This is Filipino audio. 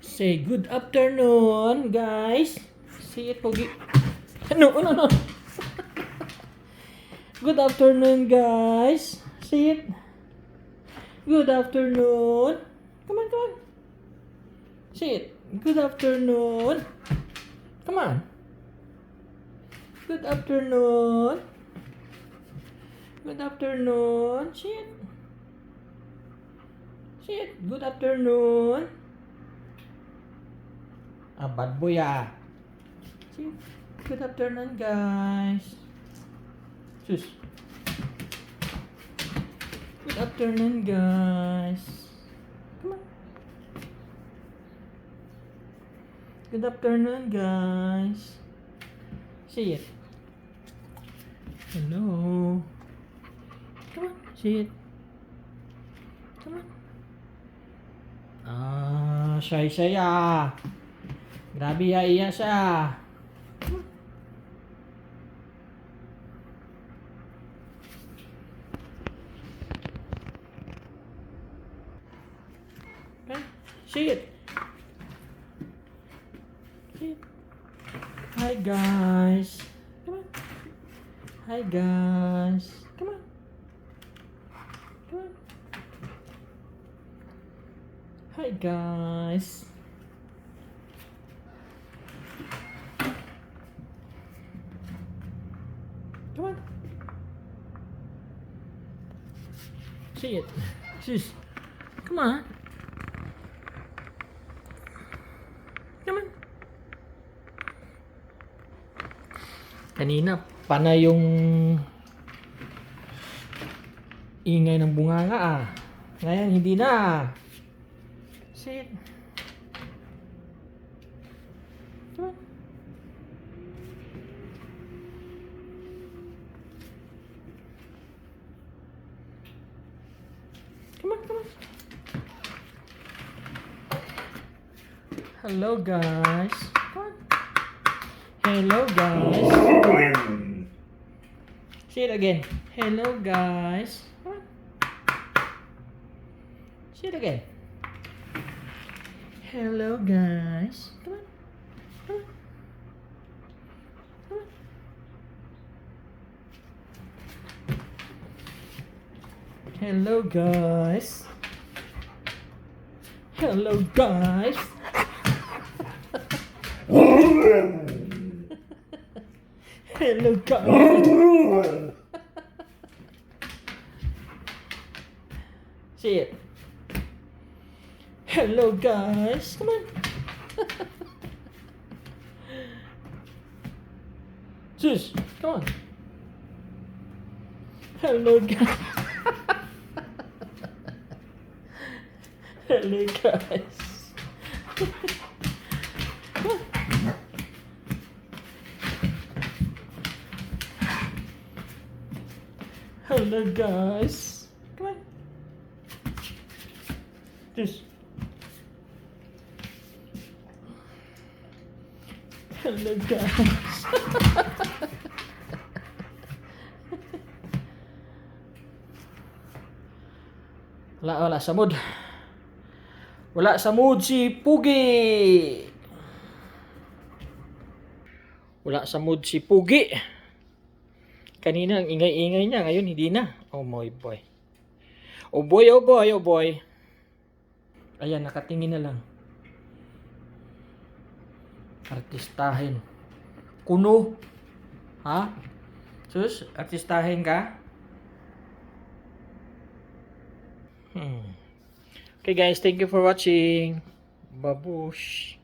Say good afternoon, guys. See it, Pogi. No, no, no. good afternoon, guys. See it. Good afternoon. Come on, come on. See it. Good afternoon. Come on. Good afternoon. Good afternoon. See it. See it. Good afternoon. Ah, bad boy ah. Good afternoon, guys. Sus. Good afternoon, guys. Come on. Good afternoon, guys. See it. Hello. Come on, see it. Come on. Ah, shy shy ah. Grabe ya iya siya. Okay, see it. See it. Hi guys. Come on. Hi guys. Come on. Come on. Hi guys. Come on. See it. Sis. Come on. Come on. Kanina, pana yung ingay ng bunganga ah. Ngayon, hindi na. See it. Come on. Hello, guys. Hello, guys. Say it again. Hello, guys. Say it again. Hello, guys. Come on. Come on. Come on. Hello, guys. Hello, guys. Hello, guys. See it. Hello, guys. Come on. Sus, come on. Hello, guys. Hello, guys. Hello, guys. Come on. Just. Hello, guys. wala, wala sa mood. Wala sa mood si Pugi. Wala sa mood si Pugi. Kanina ang ingay-ingay niya, ngayon hindi na. Oh my boy. Oh boy, oh boy, oh boy. Ayan, nakatingin na lang. Artistahin. Kuno. Ha? Sus, artistahin ka? Hmm. Okay guys, thank you for watching. Babush.